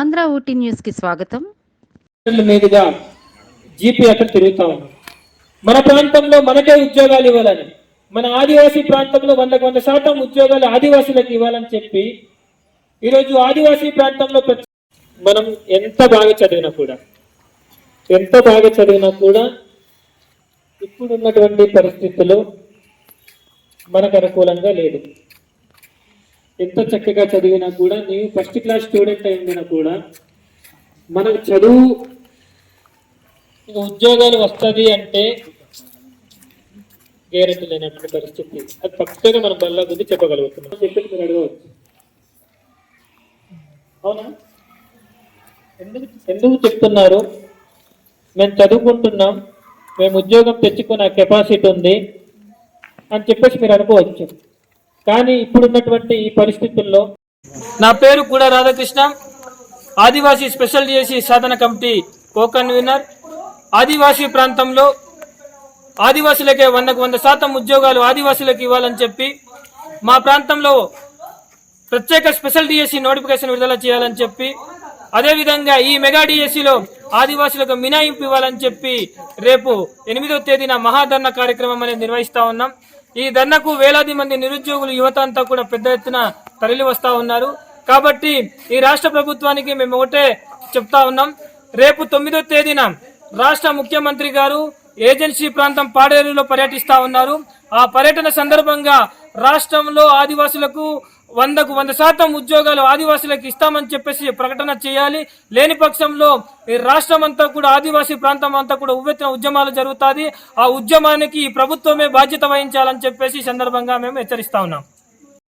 ఆంధ్ర ఊటీ న్యూస్కి స్వాగతం. మీదుగా జీపీ అక్కడ తిరుగుతా ఉన్నాం మన ప్రాంతంలో మనకే ఉద్యోగాలు ఇవ్వాలని మన ఆదివాసీ ప్రాంతంలో వందకు వంద శాతం ఉద్యోగాలు ఆదివాసులకు ఇవ్వాలని చెప్పి ఈరోజు ఆదివాసీ ప్రాంతంలో మనం ఎంత బాగా చదివినా కూడా ఎంత బాగా చదివినా కూడా ఇప్పుడున్నటువంటి పరిస్థితులు పరిస్థితుల్లో మనకు అనుకూలంగా లేదు. ఎంత చక్కగా చదివినా కూడా నీవు ఫస్ట్ క్లాస్ స్టూడెంట్ అయినా కూడా మనకు చదువు ఉద్యోగాలు వస్తుంది అంటే గ్యారెంటీ లేనటువంటి పరిస్థితి. అది పక్కగా మనం బల్ల గురించి చెప్పగలుగుతున్నాం. చెప్పి మీరు అడగవచ్చు. అవునా? ఎందుకు ఎందుకు చెప్తున్నారు? మేము చదువుకుంటున్నాం మేము ఉద్యోగం తెచ్చుకునే కెపాసిటీ ఉంది అని చెప్పేసి మీరు అనుకోవచ్చు. కానీ ఇప్పుడున్నటువంటి ఈ పరిస్థితుల్లో నా పేరు కూడా రాధాకృష్ణ. ఆదివాసీ స్పెషల్ డిఎస్సి సాధన కమిటీ కో కన్వీనర్ ఆదివాసీ ప్రాంతంలో ఆదివాసులకే వందకు వంద శాతం ఉద్యోగాలు ఆదివాసులకు ఇవ్వాలని చెప్పి మా ప్రాంతంలో ప్రత్యేక స్పెషల్ డిఎస్సి నోటిఫికేషన్ విడుదల చేయాలని చెప్పి అదేవిధంగా ఈ మెగా డిఎస్సిలో ఆదివాసులకు మినాయింపు ఇవ్వాలని చెప్పి రేపు ఎనిమిదో తేదీన మహాధర్ణ కార్యక్రమం అనేది నిర్వహిస్తా ఉన్నాం. ఈ ధర్నకు వేలాది మంది నిరుద్యోగులు యువత అంతా కూడా పెద్ద ఎత్తున తరలి వస్తా ఉన్నారు. కాబట్టి ఈ రాష్ట్ర ప్రభుత్వానికి మేము ఒకటే చెప్తా ఉన్నాం. రేపు తొమ్మిదో తేదీన రాష్ట్ర ముఖ్యమంత్రి గారు ఏజెన్సీ ప్రాంతం పాడేరులో పర్యటిస్తా ఉన్నారు. ఆ పర్యటన సందర్భంగా రాష్ట్రంలో ఆదివాసులకు వందకు వంద శాతం ఉద్యోగాలు ఆదివాసులకు ఇస్తామని చెప్పేసి ప్రకటన చేయాలి. లేని పక్షంలో రాష్ట్రం అంతా కూడా ఆదివాసీ ప్రాంతం అంతా కూడా ఉవ్వెత్తిన ఉద్యమాలు జరుగుతుంది ఆ ఉద్యమానికి ఈ ప్రభుత్వమే బాధ్యత వహించాలని చెప్పేసి సందర్భంగా మేము హెచ్చరిస్తా ఉన్నాం.